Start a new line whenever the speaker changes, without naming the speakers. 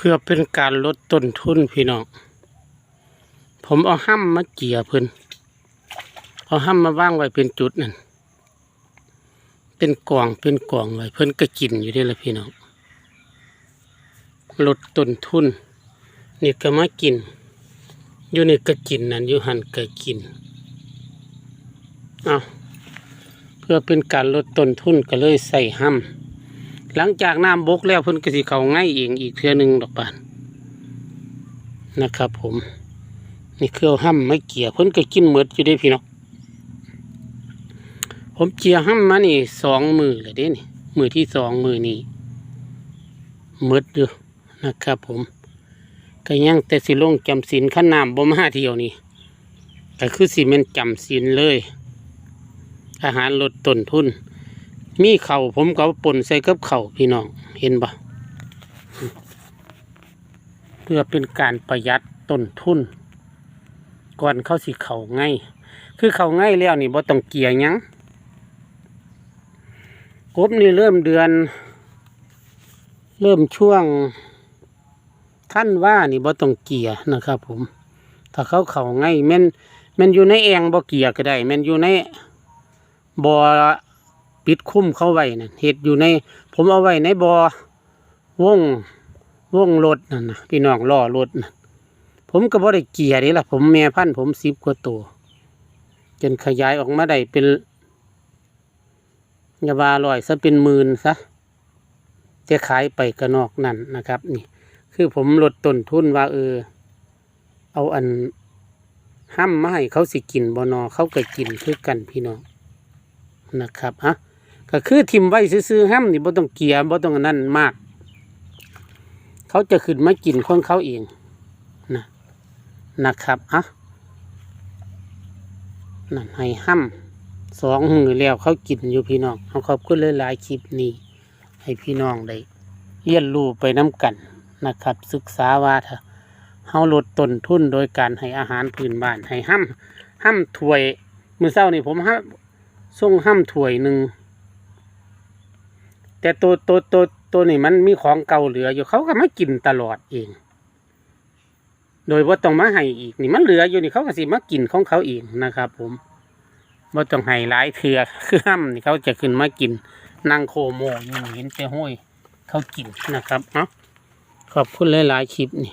เพื่อเป็นการลดต้นทุนพี่น้อง ผมเอาห้ำมาเกี่ยเพิ่นเอาห้ำมาว่างไว้เป็นจุดนั่น เป็นกล่องเป็นกล่องไว้เพิ่นก็กินอยู่ได้ละพี่น้อง ลดต้นทุน นี่ก็มากิน อยู่นี่ก็กินนั่นอยู่หันก็กิน เอาเพื่อเป็นการลดต้นทุนก็เลยใส่ห้ำ หลังจากน้ำบกแล้วเพิ่นก็สิเขาง่ายเองอีกเทื่อหนึงดอกบานนะครับผมนี่คือเอาห้ำไม่เกี่ยเพิ่นก็กินหมดอยู่ได้พี่น้องผมเจียห้ำมานี่สองมือเลยเด้นี่มือที่สองมือนี่หมดอยู่นะครับผมก็ยังแต่สิลงจำศีลขั้นน้ำบ่มาเที่ยวนี่ก็คือสิแมันจำศีลเลย อาหารลดต้นทุน มีเข่าผมก็เอาปนใส่กับเข่าพี่น้องเห็นปะเพื่อเป็นการประหยัดต้นทุน ก่อนเข้าสิเข่าง่ายคือเข่าง่ายแล้วนี่บ่ต้องเกี่ยหยังกบนี่เริ่มเดือน เริ่มช่วงท่านว่านี่บ่ต้องเกี่ยนะครับผม ถ้าเขาเข่าง่ายแม่นแม่นอยู่ในแองบ่เกี่ยก็ได้แม่นอยู่ในบ่อ ปิดคุ้มเข้าไว้นั่นเห็ดอยู่ใน ผมเอาไว้ในบอ่อวงวงรถนั่นนะพี่น้องล้อรถนะผมก็บ่ได้เกียร์นี่ล่ะผมแม่พันผมสิบกว่าตัว จนขยายออกมาได้เป็นยาบาลอยซะเป็นหมื่นซะจะขายไปกระนอกนั่นนะครับ นี่ คือผมลดต้นทุนว่าเออ เอาอันห้ำมมาให้เขาสิกินบอนอเขาก็กินคือกันพี่น้องนะครับฮะ ก็คือทิมไว้ซื้อๆห้ำนี่บ่ต้องเกลียบ่ต้องนั่นมาก เขาจะขึ้นมากินของเขาเองนะนะครับฮะนั่นให้ห้ำสองมือแล้วเขากินอยู่พี่น้องเขาขอบคุณหลายๆคลิปนี้ ให้พี่น้องได้เรียนรู้ไปน้ำกันนะครับ ศึกษาว่าถ้าเฮาลดต้นทุนโดยการให้อาหารพื้นบ้านให้ห้ำห้ำถ้วย มือเช้านี่ผมห้ำส่งห้ำถ้วยหนึ่ง แต่ตัวตัวตัวตัวนี่มันมีของเก่าเหลืออยู่เขาก็มากินตลอดเอง โดยว่าต้องมาให้อีกนี่มันเหลืออยู่นี่เขาก็สิมากินของเขาเองนะครับ ผมว่าต้องให้หลายเถื่อคือห้ำนี่เขาจะขึ้นมากินนั่งโคโมอยู่นี่เห็นแต่ห้อยเขากินนะครับเนาะขอบคุณหลายๆคลิปนี่